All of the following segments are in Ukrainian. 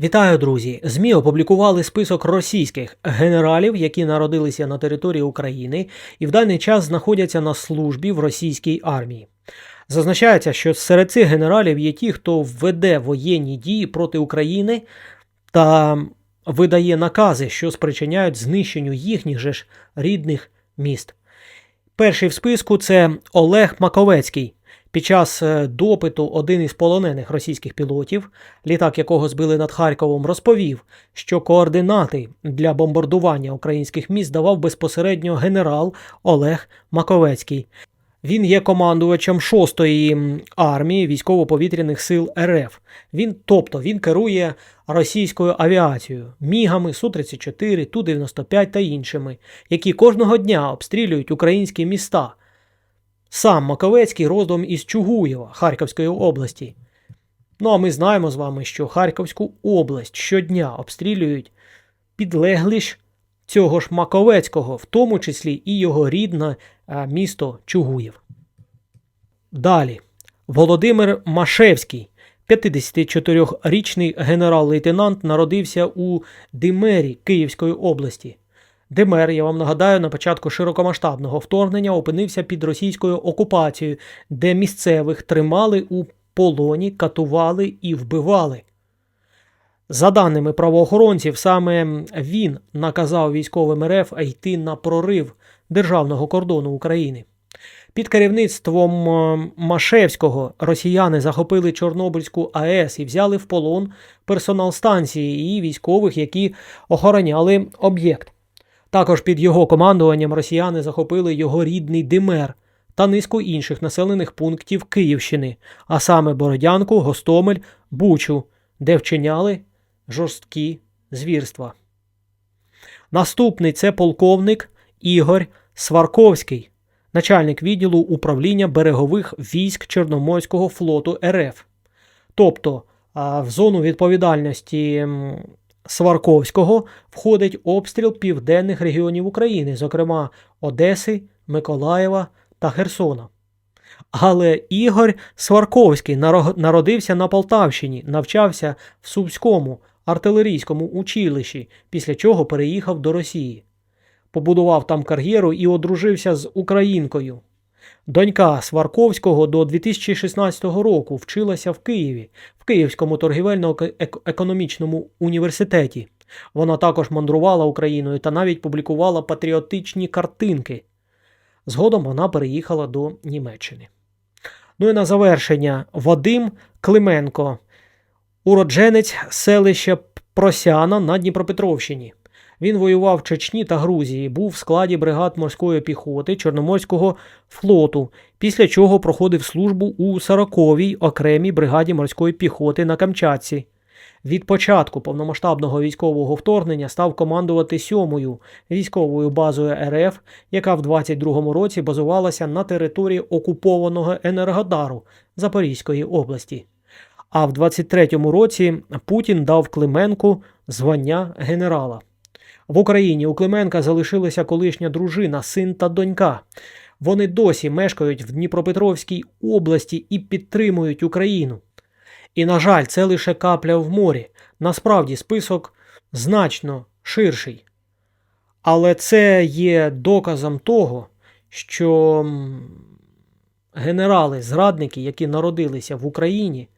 Вітаю, друзі! ЗМІ опублікували список російських генералів, які народилися на території України і в даний час знаходяться на службі в російській армії. Зазначається, що серед цих генералів є ті, хто веде воєнні дії проти України та видає накази, що спричиняють знищенню їхніх же ж рідних міст. Перший в списку це Олег Маковецький. Під час е, допиту один із полонених російських пілотів, літак якого збили над Харковом, розповів, що координати для бомбардування українських міст давав безпосередньо генерал Олег Маковецький. Він є командувачем 6-ї армії військово-повітряних сил РФ. Він, тобто він керує російською авіацією, мігами, Су-34, Ту-95 та іншими, які кожного дня обстрілюють українські міста. Сам Маковецький родом із Чугуєва Харківської області. Ну а ми знаємо з вами, що Харківську область щодня обстрілюють підлеглі цього ж Маковецького, в тому числі і його рідне е, місто Чугуєв. Далі. Володимир Машевський, 54-річний генерал-лейтенант, народився у Димері Київської області. Демер, я вам нагадаю, на початку широкомасштабного вторгнення опинився під російською окупацією, де місцевих тримали у полоні, катували і вбивали. За даними правоохоронців, саме він наказав військовим РФ йти на прорив державного кордону України. Під керівництвом е, Машевського росіяни захопили Чорнобильську АЕС і взяли в полон персонал станції і військових, які охороняли об'єкт. Також під його командуванням росіяни захопили його рідний Димер та низку інших населених пунктів Київщини, а саме Бородянку, Гостомель, Бучу, де вчиняли жорсткі звірства. Наступний це полковник Ігор Сварковський, начальник відділу управління берегових військ Чорноморського флоту РФ. Тобто в зону відповідальності Сварковського входить обстріл південних регіонів України, зокрема Одеси, Миколаєва та Херсона. Але Ігор Сварковський народився на Полтавщині, навчався в Сумському артилерійському училищі, після чого переїхав до Росії. Побудував там кар'єру і одружився з українкою. Донька Сварковського до 2016 року вчилася в Києві, в Київському торгівельно-економічному університеті. Вона також мандрувала Україною та навіть публікувала патріотичні картинки. Згодом вона переїхала до Німеччини. Ну і на завершення Вадим Клименко, уродженець селища Просяна на Дніпропетровщині. Він воював в Чечні та Грузії, був в складі бригад морської піхоти Чорноморського флоту, після чого проходив службу у 40-й окремій бригаді морської піхоти на Камчатці. Від початку повномасштабного військового вторгнення став командувати 7-ю військовою базою РФ, яка в 22-му році базувалася на території окупованого Енергодару Запорізької області. А в 23-му році Путін дав Клименку звання генерала. В Україні у Клименка залишилася колишня дружина, син та донька. Вони досі мешкають в Дніпропетровській області і підтримують Україну. І, на жаль, це лише капля в морі. Насправді список значно ширший. Але це є доказом того, що генерали-зрадники, які народилися в Україні,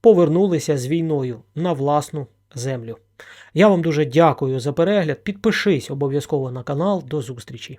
повернулися з війною на власну землю. Я вам дуже дякую за перегляд. Підпишись обов'язково на канал. До зустрічі!